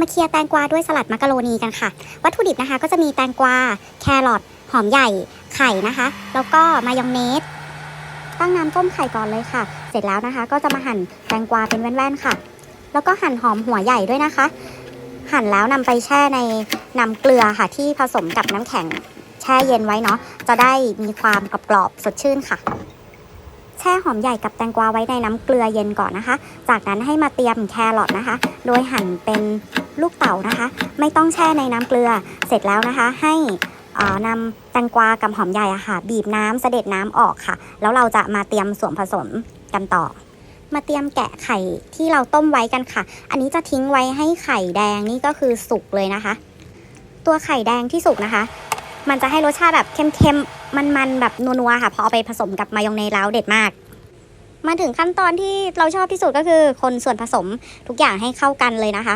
มาเคลียร์แตงกวาด้วยสลัดมักกะโรนีกันค่ะ วัตถุดิบนะคะก็จะมีแตงกวา แครอทหอมใหญ่ ไข่นะคะ แล้วก็มายองเนสตั้งน้ำต้มไข่ก่อนเลยค่ะ เสร็จแล้วนะคะ ก็จะมาหั่นแตงกวาเป็นแว่นๆค่ะ แล้วก็หั่นหอมหัวใหญ่ด้วยนะคะ หั่นแล้วนำไปแช่ในน้ำเกลือค่ะที่ผสมกับน้ำแข็งแช่เย็นไว้เนาะจะได้มีความกรอบๆสดชื่นค่ะแช่หอมใหญ่กับแตงกวาไว้ในน้ำเกลือเย็นก่อนนะคะ จากนั้นให้มาเตรียมแครอทนะคะ โดยหั่นเป็น ลูกเต๋านะคะ ไม่ต้องแช่ในน้ำเกลือเสร็จแล้วนะคะ ให้นำแตงกวากับหอมใหญ่อะค่ะ บีบน้ำเสด็จน้ำออกค่ะ แล้วเราจะมาเตรียมส่วนผสมกันต่อ มาเตรียมแกะไข่ที่เราต้มไว้กันค่ะ อันนี้จะทิ้งไว้ให้ไข่แดงนี่ก็คือสุกเลยนะคะ ตัวไข่แดงที่สุกนะคะ มันจะให้รสชาติแบบเค็มๆมันๆแบบนัวๆค่ะพอเอาไปผสมกับมายองเนสแล้วเด็ดมาก มาถึงขั้นตอนที่เราชอบที่สุดก็คือคนส่วนผสมทุกอย่างให้เข้ากันเลยนะคะ